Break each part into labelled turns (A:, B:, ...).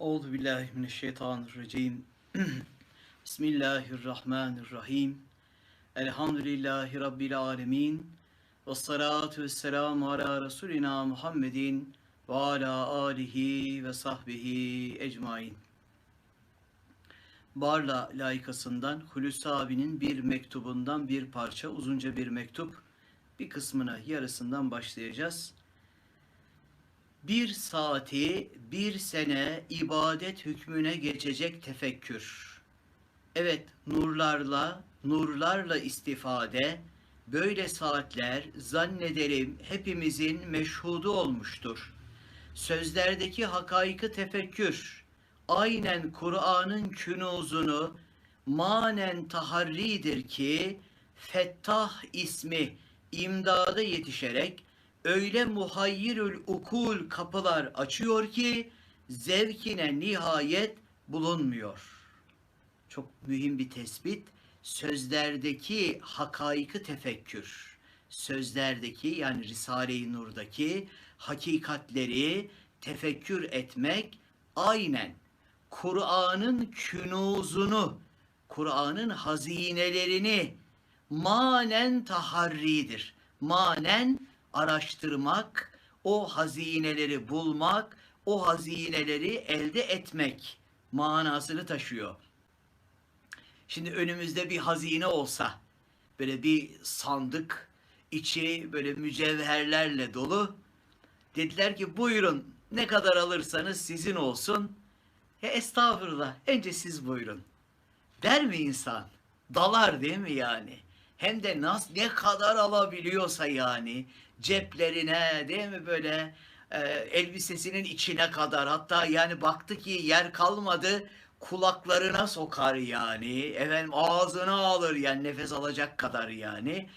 A: Euzu billahi mineşşeytanirracim. Bismillahirrahmanirrahim. Elhamdülillahi rabbil alamin. Ve salatu vesselamu ala Resulina Muhammedin ve ala alihi ve sahbihi ecmain. Barla layıkasından Hulusi abinin bir mektubundan bir parça, uzunca bir mektup. Bir kısmına yarısından başlayacağız. Bir saati bir sene ibadet hükmüne geçecek tefekkür. Evet nurlarla, nurlarla istifade, böyle saatler zannederim hepimizin meşhudu olmuştur. Sözlerdeki hakaiki tefekkür, aynen Kur'an'ın künuzunu manen taharridir ki Fettah ismi imdada yetişerek öyle muhayyirül ukul kapılar açıyor ki zevkine nihayet bulunmuyor. Çok mühim bir tespit. Sözlerdeki hakaiki tefekkür, sözlerdeki yani Risale-i Nur'daki hakikatleri tefekkür etmek aynen Kur'an'ın künuzunu, Kur'an'ın hazinelerini manen taharridir. Manen araştırmak, o hazineleri bulmak, o hazineleri elde etmek manasını taşıyor. Şimdi önümüzde bir hazine olsa, böyle bir sandık, içi böyle mücevherlerle dolu. Dediler ki buyurun ne kadar alırsanız sizin olsun. Ya estağfurullah önce siz buyurun. Der mi insan? Dalar değil mi yani? Hem de nasıl ne kadar alabiliyorsa yani ceplerine değil mi böyle e, elbisesinin içine kadar. Hatta yani baktı ki yer kalmadı kulaklarına sokar yani. Efendim ağzına alır yani nefes alacak kadar yani.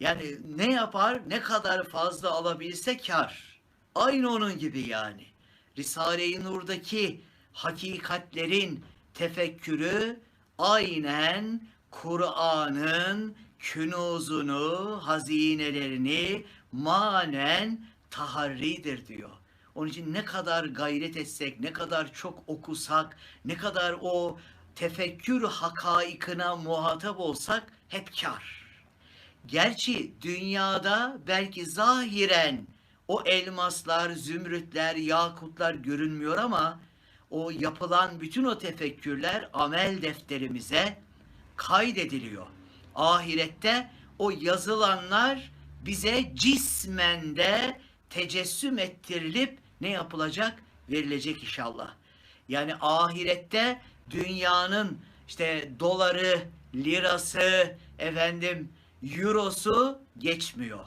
A: Yani ne yapar? Ne kadar fazla alabilse kar aynı onun gibi yani. Risale-i Nur'daki hakikatlerin tefekkürü aynen Kur'an'ın künuzunu, hazinelerini manen taharridir diyor. Onun için ne kadar gayret etsek, ne kadar çok okusak, ne kadar o tefekkür hakaikına muhatap olsak hep kar. Gerçi dünyada belki zahiren o elmaslar, zümrütler, yakutlar görünmüyor ama o yapılan bütün o tefekkürler amel defterimize kaydediliyor. Ahirette o yazılanlar bize cismen de tecessüm ettirilip ne yapılacak? Verilecek inşallah. Yani ahirette dünyanın işte doları, lirası, efendim eurosu geçmiyor.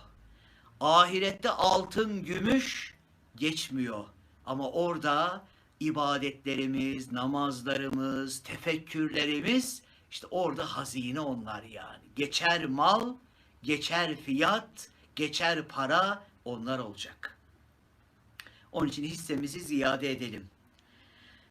A: Ahirette altın, gümüş geçmiyor. Ama orada ibadetlerimiz, namazlarımız, tefekkürlerimiz işte orada hazine onlar yani. Geçer mal, geçer fiyat, geçer para onlar olacak. Onun için hissemizi ziyade edelim.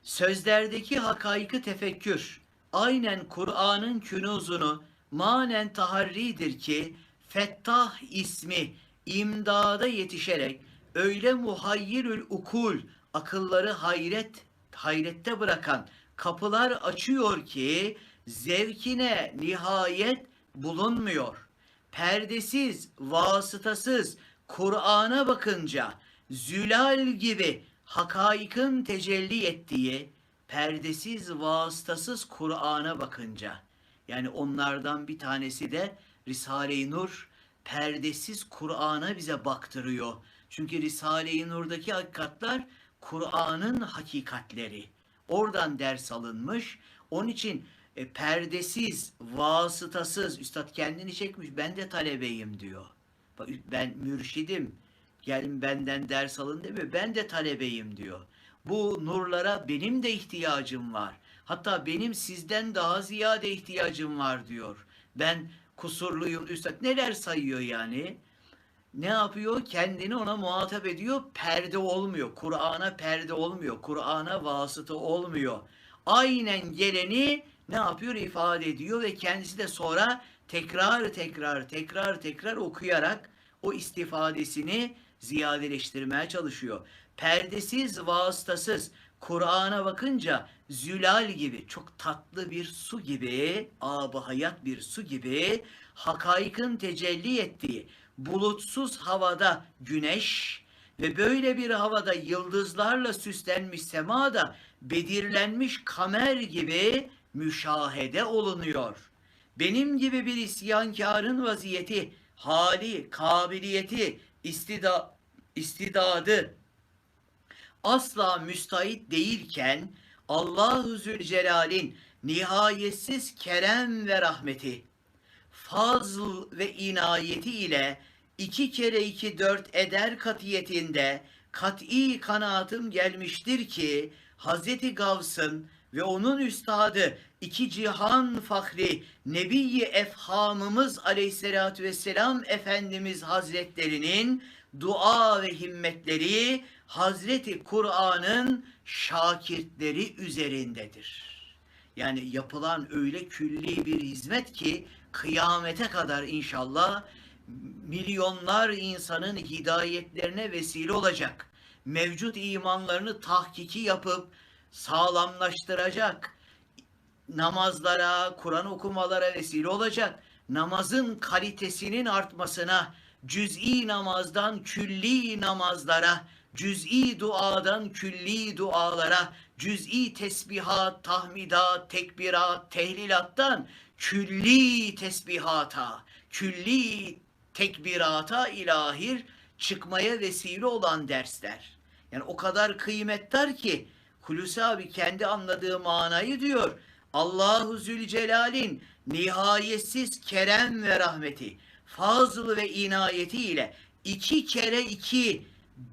A: Sözlerdeki hakaiki tefekkür aynen Kur'an'ın künuzunu manen taharridir ki Fettah ismi imdada yetişerek öyle muhayyirül ukul akılları hayret hayrette bırakan kapılar açıyor ki zevkine nihayet bulunmuyor. Perdesiz, vasıtasız Kur'an'a bakınca zülal gibi hakaikın tecelli ettiği perdesiz, vasıtasız Kur'an'a bakınca yani onlardan bir tanesi de Risale-i Nur perdesiz Kur'an'a bize baktırıyor. Çünkü Risale-i Nur'daki hakikatler Kur'an'ın hakikatleri. Oradan ders alınmış. Onun için e, perdesiz, vasıtasız, üstad kendini çekmiş, ben de talebeyim diyor. Ben mürşidim, gelin benden ders alın demiyor, ben de talebeyim diyor. Bu nurlara benim de ihtiyacım var. Hatta benim sizden daha ziyade ihtiyacım var diyor. Ben kusurluyum, üstad neler sayıyor yani? Ne yapıyor? Kendini ona muhatap ediyor. Perde olmuyor. Kur'an'a perde olmuyor. Kur'an'a vasıta olmuyor. Aynen geleni ne yapıyor? ifade ediyor ve kendisi de sonra tekrar tekrar tekrar tekrar okuyarak o istifadesini ziyadeleştirmeye çalışıyor. Perdesiz, vasıtasız Kur'an'a bakınca zülal gibi çok tatlı bir su gibi, ab hayat bir su gibi hakaykın tecelli ettiği bulutsuz havada güneş ve böyle bir havada yıldızlarla süslenmiş semada bedirlenmiş kamer gibi müşahede olunuyor. Benim gibi bir isyankarın vaziyeti, hali, kabiliyeti, istida, istidadı asla müstahit değilken Allahu Zülcelal'in nihayetsiz kerem ve rahmeti, fazl ve inayeti ile iki kere iki dört eder katiyetinde kat'i kanaatim gelmiştir ki Hazreti Gavs'ın ve onun üstadı iki cihan fahri Nebi-i Efhamımız aleyhissalatü vesselam Efendimiz Hazretlerinin dua ve himmetleri Hazreti Kur'an'ın şakirtleri üzerindedir. Yani yapılan öyle külli bir hizmet ki kıyamete kadar inşallah milyonlar insanın hidayetlerine vesile olacak. Mevcut imanlarını tahkiki yapıp sağlamlaştıracak. Namazlara, Kur'an okumalara vesile olacak. Namazın kalitesinin artmasına, cüz'i namazdan külli namazlara, cüz'i duadan külli dualara, cüz'i tesbihat, tahmidat, tekbirat, tehlilattan külli tesbihata, külli tekbirata ilahir çıkmaya vesile olan dersler. Yani o kadar kıymetler ki Hulusi abi kendi anladığı manayı diyor. Allahu Zülcelal'in nihayetsiz kerem ve rahmeti, fazl ve inayeti ile iki kere iki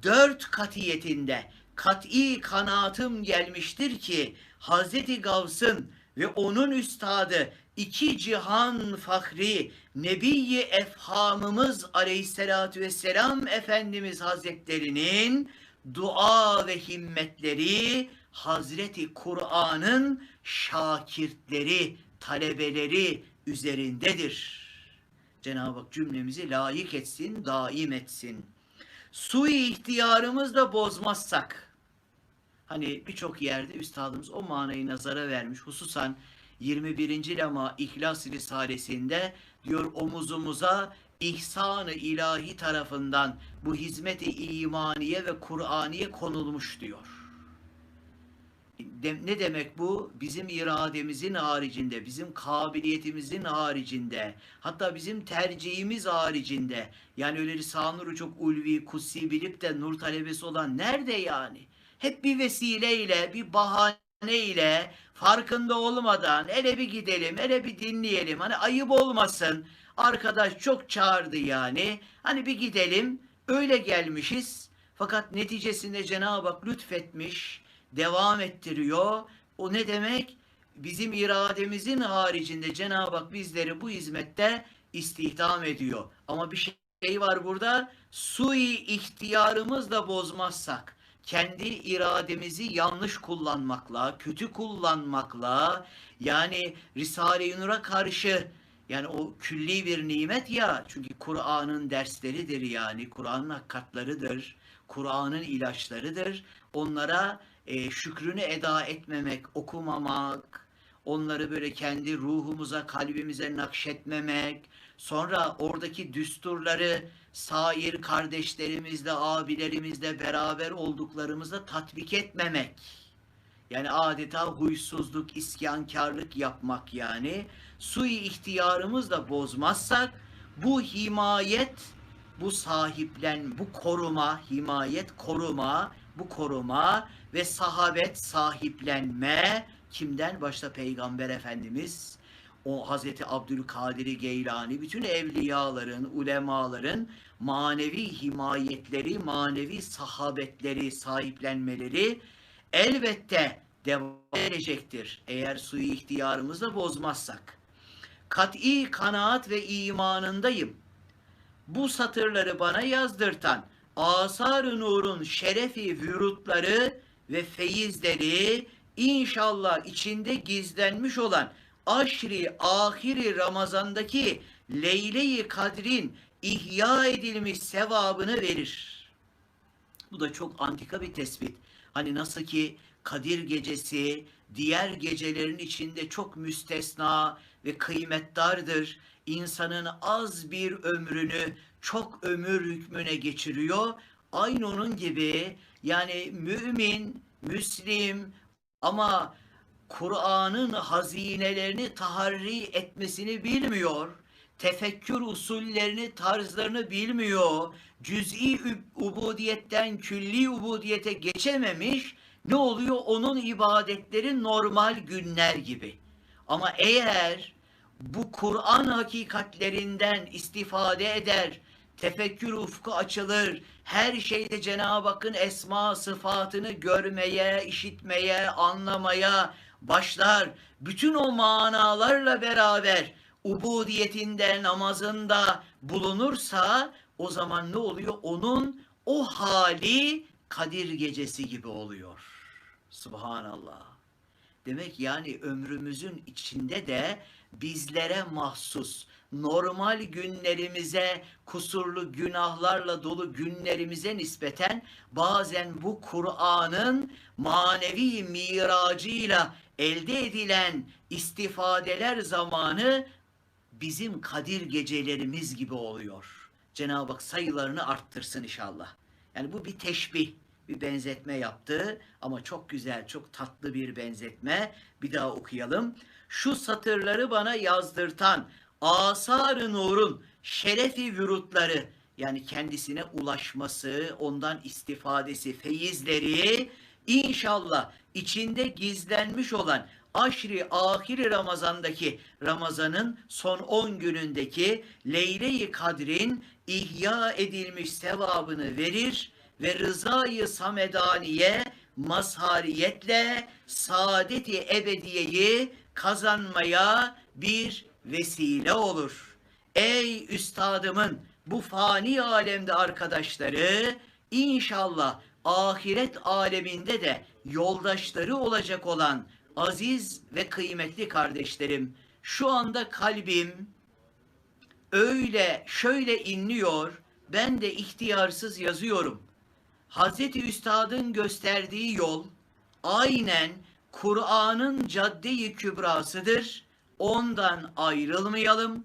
A: dört katiyetinde kat'i kanatım gelmiştir ki Hazreti Gavs'ın ve onun üstadı iki cihan fahri Nebi-i Efhamımız aleyhissalatü vesselam Efendimiz Hazretlerinin dua ve himmetleri Hazreti Kur'an'ın şakirtleri, talebeleri üzerindedir. Cenab-ı Hak cümlemizi layık etsin, daim etsin. Sui ihtiyarımızla bozmazsak, hani birçok yerde üstadımız o manayı nazara vermiş. Hususan 21. lema İhlas Risalesi'nde diyor omuzumuza ihsan-ı ilahi tarafından bu hizmeti imaniye ve Kur'aniye konulmuş diyor. Ne demek bu? Bizim irademizin haricinde, bizim kabiliyetimizin haricinde, hatta bizim tercihimiz haricinde. Yani öyle Risale-i çok ulvi, kutsi bilip de nur talebesi olan nerede yani? Hep bir vesileyle, bir bahaneyle, farkında olmadan, hele bir gidelim, hele bir dinleyelim. Hani ayıp olmasın. Arkadaş çok çağırdı yani. Hani bir gidelim, öyle gelmişiz. Fakat neticesinde Cenab-ı Hak lütfetmiş, devam ettiriyor. O ne demek? Bizim irademizin haricinde Cenab-ı Hak bizleri bu hizmette istihdam ediyor. Ama bir şey var burada. Sui ihtiyarımızla bozmazsak, kendi irademizi yanlış kullanmakla, kötü kullanmakla, yani Risale-i Nur'a karşı yani o külli bir nimet ya çünkü Kur'an'ın dersleridir yani Kur'an'ın hakikatlarıdır. Kur'an'ın ilaçlarıdır. Onlara e, şükrünü eda etmemek, okumamak, onları böyle kendi ruhumuza, kalbimize nakşetmemek, sonra oradaki düsturları sair kardeşlerimizle, abilerimizle beraber olduklarımızda tatbik etmemek. Yani adeta huysuzluk, isyankarlık yapmak yani. Sui ihtiyarımızla bozmazsak bu himayet, bu sahiplen, bu koruma, himayet koruma, bu koruma ve sahabet sahiplenme kimden? Başta Peygamber Efendimiz, o Hazreti Abdülkadir Geylani, bütün evliyaların, ulemaların manevi himayetleri, manevi sahabetleri, sahiplenmeleri elbette devam edecektir. Eğer suyu ihtiyarımızla bozmazsak. Kat'i kanaat ve imanındayım. Bu satırları bana yazdırtan Asar-ı Nur'un şerefi vürutları ve feyizleri inşallah içinde gizlenmiş olan aşri ahiri Ramazan'daki Leyle-i Kadr'in ihya edilmiş sevabını verir. Bu da çok antika bir tespit. Hani nasıl ki Kadir gecesi diğer gecelerin içinde çok müstesna ve kıymetdardır. İnsanın az bir ömrünü çok ömür hükmüne geçiriyor. Aynı onun gibi yani mümin, müslim ama Kur'an'ın hazinelerini taharri etmesini bilmiyor. Tefekkür usullerini, tarzlarını bilmiyor. Cüz'i ubudiyetten külli ubudiyete geçememiş. Ne oluyor? Onun ibadetleri normal günler gibi. Ama eğer bu Kur'an hakikatlerinden istifade eder, tefekkür ufku açılır, her şeyde Cenab-ı Hakk'ın esma sıfatını görmeye, işitmeye, anlamaya başlar. Bütün o manalarla beraber ubudiyetinde, namazında bulunursa o zaman ne oluyor? Onun o hali Kadir gecesi gibi oluyor. Subhanallah. Demek yani ömrümüzün içinde de bizlere mahsus normal günlerimize, kusurlu günahlarla dolu günlerimize nispeten bazen bu Kur'an'ın manevi miracıyla elde edilen istifadeler zamanı bizim Kadir gecelerimiz gibi oluyor. Cenab-ı Hak sayılarını arttırsın inşallah. Yani bu bir teşbih, bir benzetme yaptı ama çok güzel, çok tatlı bir benzetme. Bir daha okuyalım. Şu satırları bana yazdırtan asar-ı nurun şerefi vürutları yani kendisine ulaşması, ondan istifadesi, feyizleri inşallah içinde gizlenmiş olan aşri ahiri Ramazan'daki Ramazan'ın son 10 günündeki Leyle-i Kadr'in ihya edilmiş sevabını verir ve rızayı samedaniye mazhariyetle saadeti ebediyeyi kazanmaya bir vesile olur. Ey üstadımın bu fani alemde arkadaşları inşallah ahiret aleminde de yoldaşları olacak olan aziz ve kıymetli kardeşlerim şu anda kalbim öyle şöyle inliyor ben de ihtiyarsız yazıyorum. Hazreti Üstad'ın gösterdiği yol aynen Kur'an'ın cadde-i kübrasıdır. Ondan ayrılmayalım,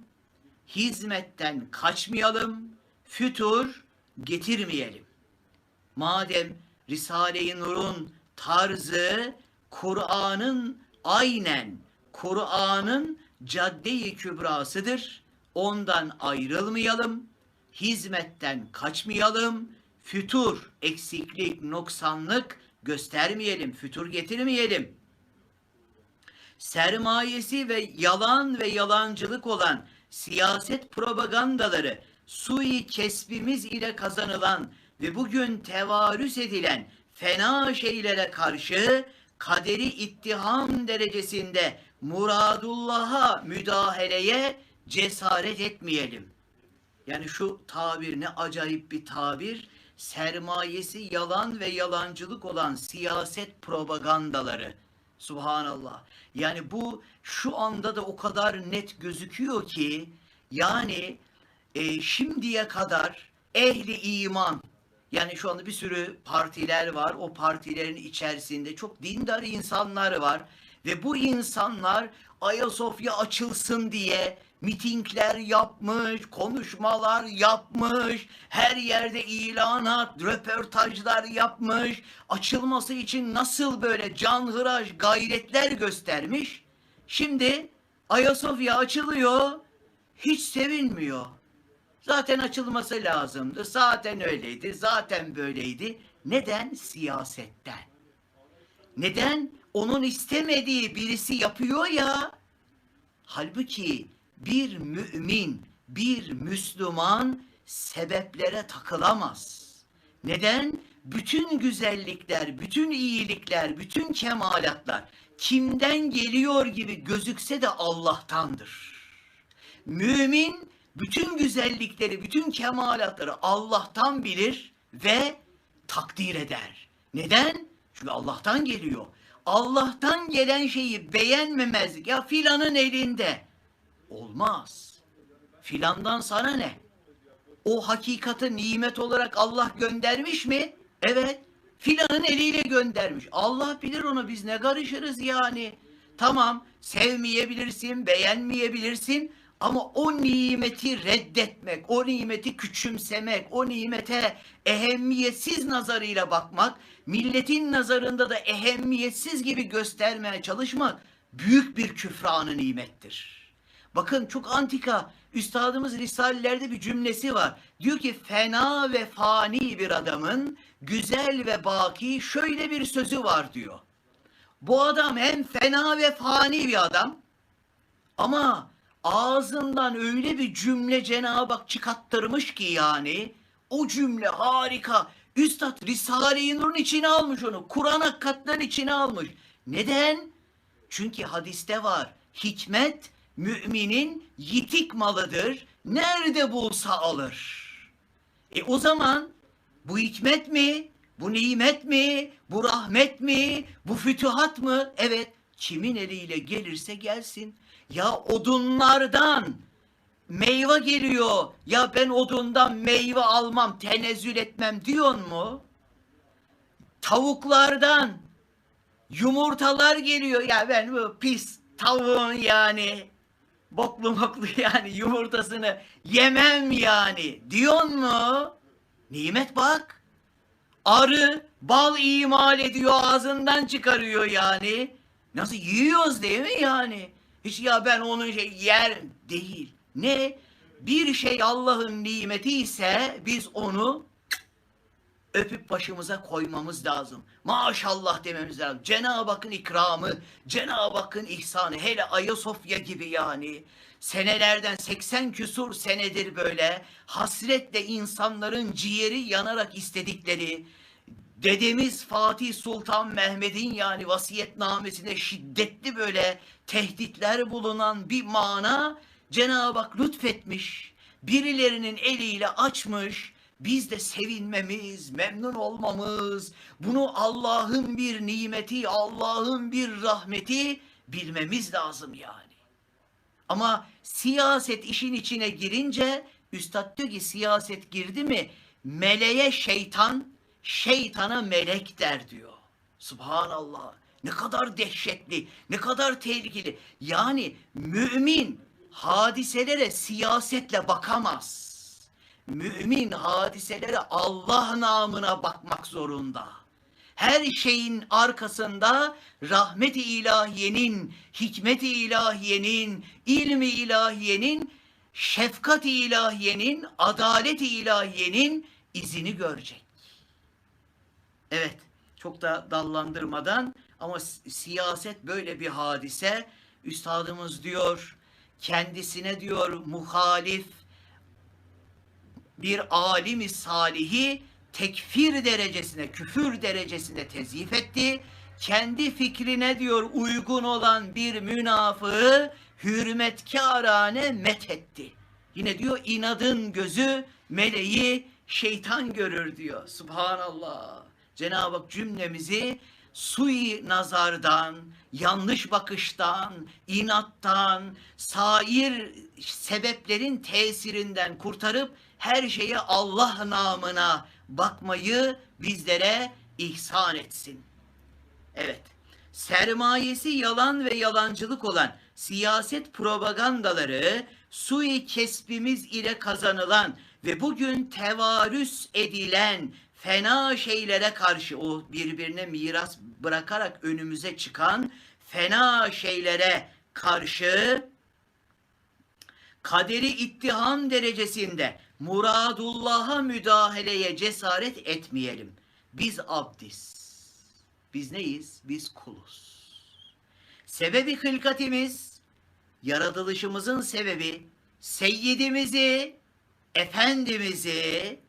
A: hizmetten kaçmayalım, fütur getirmeyelim. Madem Risale-i Nur'un tarzı Kur'an'ın aynen Kur'an'ın cadde-i kübrasıdır. Ondan ayrılmayalım, hizmetten kaçmayalım, fütur, eksiklik, noksanlık göstermeyelim, fütur getirmeyelim. Sermayesi ve yalan ve yalancılık olan siyaset propagandaları, sui kesbimiz ile kazanılan ve bugün tevarüs edilen fena şeylere karşı kaderi ittiham derecesinde muradullah'a müdahaleye cesaret etmeyelim. Yani şu tabir ne acayip bir tabir. Sermayesi yalan ve yalancılık olan siyaset propagandaları. Subhanallah. Yani bu şu anda da o kadar net gözüküyor ki yani e, şimdiye kadar ehli iman yani şu anda bir sürü partiler var. O partilerin içerisinde çok dindar insanlar var. Ve bu insanlar Ayasofya açılsın diye mitingler yapmış, konuşmalar yapmış, her yerde ilanat, röportajlar yapmış, açılması için nasıl böyle canhıraş gayretler göstermiş. Şimdi Ayasofya açılıyor, hiç sevinmiyor. Zaten açılması lazımdı. Zaten öyleydi. Zaten böyleydi. Neden? Siyasetten. Neden? Onun istemediği birisi yapıyor ya. Halbuki bir mümin, bir Müslüman sebeplere takılamaz. Neden? Bütün güzellikler, bütün iyilikler, bütün kemalatlar kimden geliyor gibi gözükse de Allah'tandır. Mümin bütün güzellikleri, bütün kemalatları Allah'tan bilir ve takdir eder. Neden? Çünkü Allah'tan geliyor. Allah'tan gelen şeyi beğenmemezlik. Ya filanın elinde. Olmaz. Filandan sana ne? O hakikati nimet olarak Allah göndermiş mi? Evet. Filanın eliyle göndermiş. Allah bilir onu biz ne karışırız yani. Tamam sevmeyebilirsin, beğenmeyebilirsin ama o nimeti reddetmek, o nimeti küçümsemek, o nimete ehemmiyetsiz nazarıyla bakmak, milletin nazarında da ehemmiyetsiz gibi göstermeye çalışmak büyük bir küfranı nimettir. Bakın çok antika üstadımız Risalelerde bir cümlesi var. Diyor ki fena ve fani bir adamın güzel ve baki şöyle bir sözü var diyor. Bu adam hem fena ve fani bir adam ama ağzından öyle bir cümle Cenab-ı Hak çıkarttırmış ki yani o cümle harika. Üstad Risale-i Nur'un içine almış onu. Kur'an hakikatlerin içine almış. Neden? Çünkü hadiste var. Hikmet müminin yitik malıdır. Nerede bulsa alır. E o zaman bu hikmet mi? Bu nimet mi? Bu rahmet mi? Bu fütühat mı? Evet. Kimin eliyle gelirse gelsin. Ya odunlardan meyve geliyor. Ya ben odundan meyve almam, tenezzül etmem diyor mu? Tavuklardan yumurtalar geliyor. Ya ben bu pis tavuğun yani boklu moklu yani yumurtasını yemem yani diyor mu? Nimet bak. Arı bal imal ediyor ağzından çıkarıyor yani. Nasıl yiyoruz değil mi yani? Hiç ya ben onun şey yer değil. Ne? Bir şey Allah'ın nimeti ise biz onu öpüp başımıza koymamız lazım. Maşallah dememiz lazım. Cenab-ı Hakk'ın ikramı, Cenab-ı Hakk'ın ihsanı, hele Ayasofya gibi yani. Senelerden 80 küsur senedir böyle hasretle insanların ciğeri yanarak istedikleri, dedemiz Fatih Sultan Mehmet'in yani vasiyetnamesinde şiddetli böyle tehditler bulunan bir mana Cenab-ı Hak lütfetmiş. Birilerinin eliyle açmış. Biz de sevinmemiz, memnun olmamız, bunu Allah'ın bir nimeti, Allah'ın bir rahmeti bilmemiz lazım yani. Ama siyaset işin içine girince üstad diyor ki siyaset girdi mi meleğe şeytan, şeytana melek der diyor. Subhanallah. Ne kadar dehşetli, ne kadar tehlikeli. Yani mümin hadiselere siyasetle bakamaz. Mümin hadiselere Allah namına bakmak zorunda. Her şeyin arkasında rahmet-i ilahiyenin, hikmet-i ilahiyenin, ilmi ilahiyenin, şefkat-i ilahiyenin, adalet-i ilahiyenin izini görecek. Evet, çok da dallandırmadan ama siyaset böyle bir hadise. Üstadımız diyor, kendisine diyor muhalif bir alimi salihi tekfir derecesine, küfür derecesine tezif etti. Kendi fikrine diyor uygun olan bir münafığı hürmetkârane methetti. Yine diyor inadın gözü meleği şeytan görür diyor. Subhanallah. Cenab-ı Hak cümlemizi sui nazardan, yanlış bakıştan, inattan, sair sebeplerin tesirinden kurtarıp her şeye Allah namına bakmayı bizlere ihsan etsin. Evet, sermayesi yalan ve yalancılık olan siyaset propagandaları sui kesbimiz ile kazanılan ve bugün tevarüs edilen fena şeylere karşı o birbirine miras bırakarak önümüze çıkan fena şeylere karşı kaderi ittiham derecesinde muradullah'a müdahaleye cesaret etmeyelim. Biz abdiz. Biz neyiz? Biz kuluz. Sebebi hılkatimiz, yaratılışımızın sebebi, seyyidimizi, efendimizi,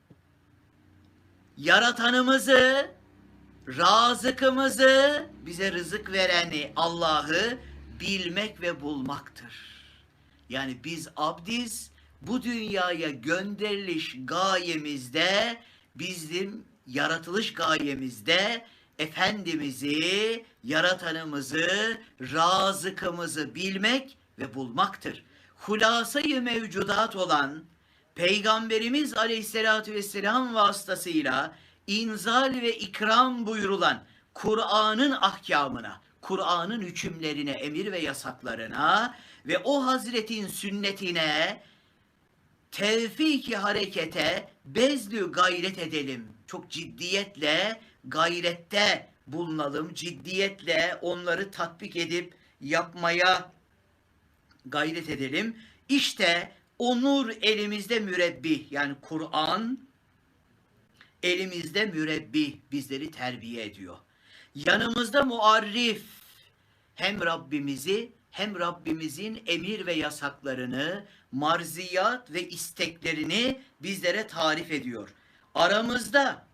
A: yaratanımızı, razıkımızı, bize rızık vereni Allah'ı bilmek ve bulmaktır. Yani biz abdiz, bu dünyaya gönderiliş gayemizde, bizim yaratılış gayemizde Efendimiz'i, yaratanımızı, razıkımızı bilmek ve bulmaktır. Hulasayı mevcudat olan Peygamberimiz Aleyhisselatü Vesselam vasıtasıyla inzal ve ikram buyurulan Kur'an'ın ahkamına, Kur'an'ın hükümlerine, emir ve yasaklarına ve o Hazretin sünnetine tevfiki harekete bezlü gayret edelim. Çok ciddiyetle gayrette bulunalım. Ciddiyetle onları tatbik edip yapmaya gayret edelim. İşte o nur elimizde mürebbi yani Kur'an elimizde mürebbi bizleri terbiye ediyor. Yanımızda muarrif hem Rabbimizi hem Rabbimizin emir ve yasaklarını, marziyat ve isteklerini bizlere tarif ediyor. Aramızda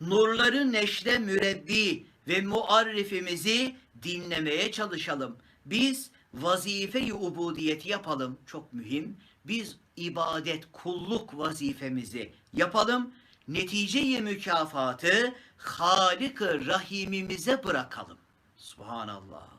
A: nurları neşre mürebbi ve muarrifimizi dinlemeye çalışalım. Biz vazife-i ubudiyeti yapalım. Çok mühim. Biz ibadet, kulluk vazifemizi yapalım. Netice-i mükafatı Halik-ı Rahimimize bırakalım. Subhanallah.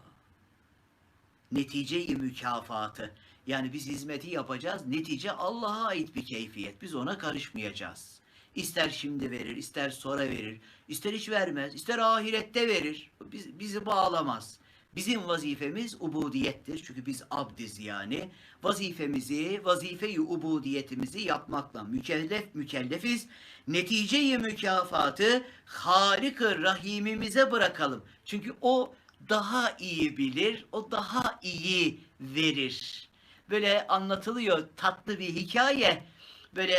A: Netice-i mükafatı. Yani biz hizmeti yapacağız. Netice Allah'a ait bir keyfiyet. Biz ona karışmayacağız. İster şimdi verir, ister sonra verir, ister hiç vermez, ister ahirette verir. Biz, bizi bağlamaz. Bizim vazifemiz ubudiyettir. Çünkü biz abdiz yani. Vazifemizi, vazife-i ubudiyetimizi yapmakla mükellef mükellefiz. Netice-i mükafatı Halik-ı Rahimimize bırakalım. Çünkü o daha iyi bilir, o daha iyi verir. Böyle anlatılıyor tatlı bir hikaye. Böyle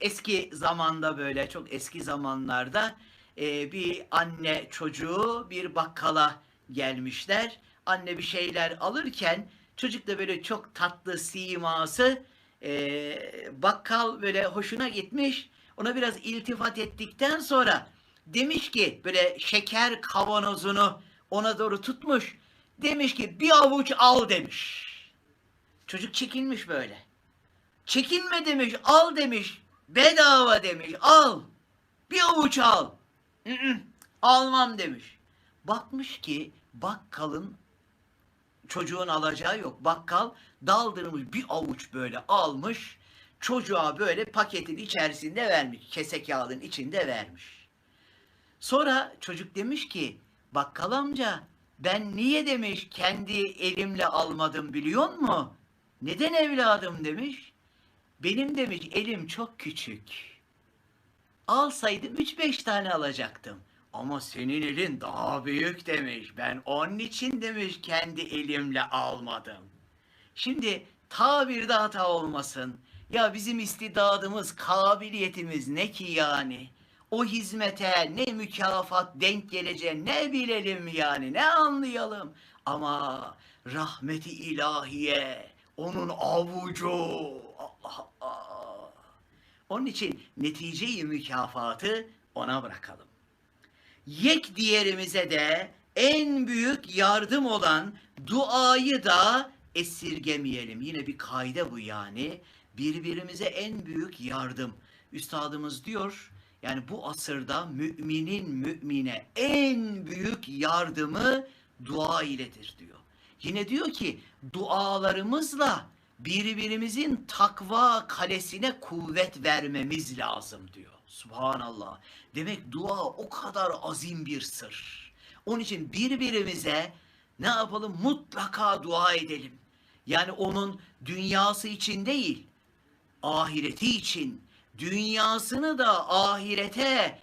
A: eski zamanda böyle çok eski zamanlarda e, bir anne çocuğu bir bakkala gelmişler. Anne bir şeyler alırken çocuk da böyle çok tatlı siması e, bakkal böyle hoşuna gitmiş. Ona biraz iltifat ettikten sonra demiş ki böyle şeker kavanozunu ona doğru tutmuş. Demiş ki bir avuç al demiş. Çocuk çekinmiş böyle. Çekinme demiş, al demiş. Bedava demiş, al. Bir avuç al. "Hı hı, Almam demiş. Bakmış ki bakkalın çocuğun alacağı yok. Bakkal daldırmış bir avuç böyle almış. Çocuğa böyle paketin içerisinde vermiş. Kese kağıdın içinde vermiş. Sonra çocuk demiş ki bakkal amca ben niye demiş kendi elimle almadım biliyor mu? Neden evladım demiş. Benim demiş elim çok küçük. Alsaydım 3-5 tane alacaktım. Ama senin elin daha büyük demiş. Ben onun için demiş kendi elimle almadım. Şimdi tabirde hata olmasın. Ya bizim istidadımız, kabiliyetimiz ne ki yani? O hizmete ne mükafat denk geleceği ne bilelim yani, ne anlayalım. Ama rahmeti ilahiye, onun avucu. Allah Allah. Onun için neticeyi mükafatı ona bırakalım. Yek diğerimize de en büyük yardım olan duayı da esirgemeyelim. Yine bir kaide bu yani. Birbirimize en büyük yardım. Üstadımız diyor yani bu asırda müminin mümine en büyük yardımı dua iledir diyor. Yine diyor ki dualarımızla birbirimizin takva kalesine kuvvet vermemiz lazım diyor. Subhanallah. Demek dua o kadar azim bir sır. Onun için birbirimize ne yapalım? Mutlaka dua edelim. Yani onun dünyası için değil, ahireti için, dünyasını da ahirete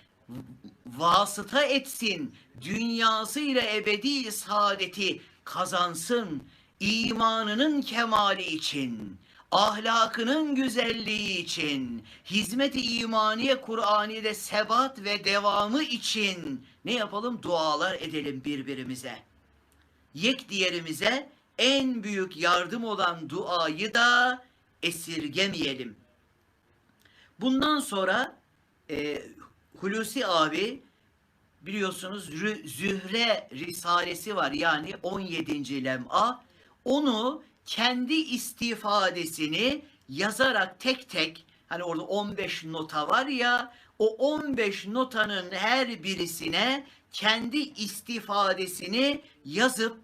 A: vasıta etsin, dünyasıyla ebedi saadeti kazansın, imanının kemali için, ahlakının güzelliği için, hizmet-i imaniye Kur'an'da sebat ve devamı için ne yapalım? Dualar edelim birbirimize. Yek diğerimize en büyük yardım olan duayı da esirgemeyelim. Bundan sonra e, Hulusi abi biliyorsunuz Zühre Risalesi var yani 17. lem'a. Onu kendi istifadesini yazarak tek tek hani orada 15 nota var ya o 15 notanın her birisine kendi istifadesini yazıp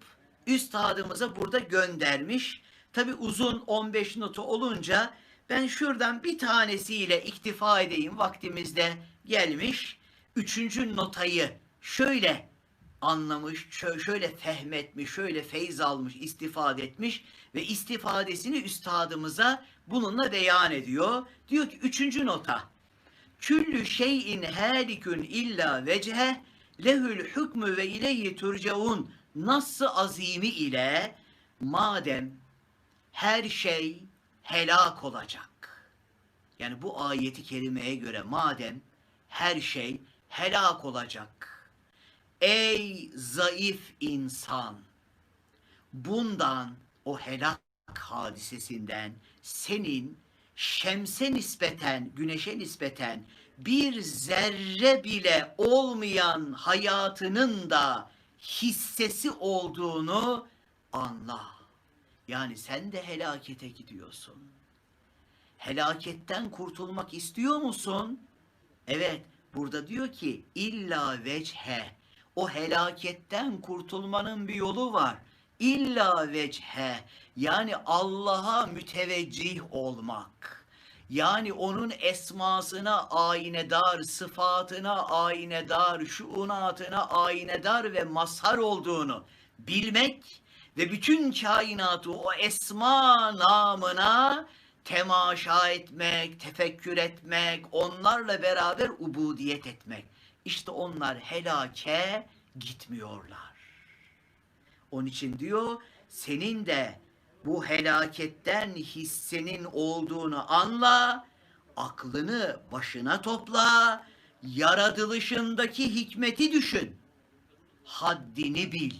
A: üstadımıza burada göndermiş. Tabi uzun 15 nota olunca ben şuradan bir tanesiyle iktifa edeyim vaktimizde gelmiş üçüncü notayı şöyle anlamış, şö- şöyle fehmetmiş, şöyle feyz almış, istifade etmiş ve istifadesini üstadımıza bununla beyan ediyor. Diyor ki üçüncü nota. Küllü şeyin halikün illa vecehe lehül hükmü ve ileyhi turcaun nasıl azimi ile madem her şey helak olacak. Yani bu ayeti kerimeye göre madem her şey helak olacak. Ey zayıf insan! Bundan o helak hadisesinden senin şemse nispeten, güneşe nispeten bir zerre bile olmayan hayatının da hissesi olduğunu anla. Yani sen de helakete gidiyorsun. Helaketten kurtulmak istiyor musun? Evet, burada diyor ki illa veche. O helaketten kurtulmanın bir yolu var. İlla veche. Yani Allah'a müteveccih olmak. Yani onun esmasına aynedar, sıfatına aynedar, şuunatına aynedar ve mazhar olduğunu bilmek ve bütün kainatı o esma namına temaşa etmek, tefekkür etmek, onlarla beraber ubudiyet etmek. İşte onlar helake gitmiyorlar. Onun için diyor senin de bu helaketten hissenin olduğunu anla, aklını başına topla, yaratılışındaki hikmeti düşün. Haddini bil.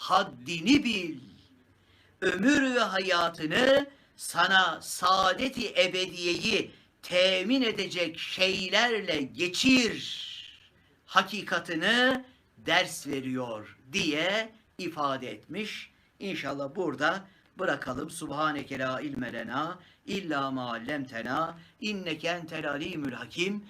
A: Haddini bil. Ömür ve hayatını sana saadeti ebediyeyi temin edecek şeylerle geçir. Hakikatını ders veriyor diye ifade etmiş. İnşallah burada bırakalım. Subhaneke la ilme lena illa ma allemtena inneke entel alimül hakim.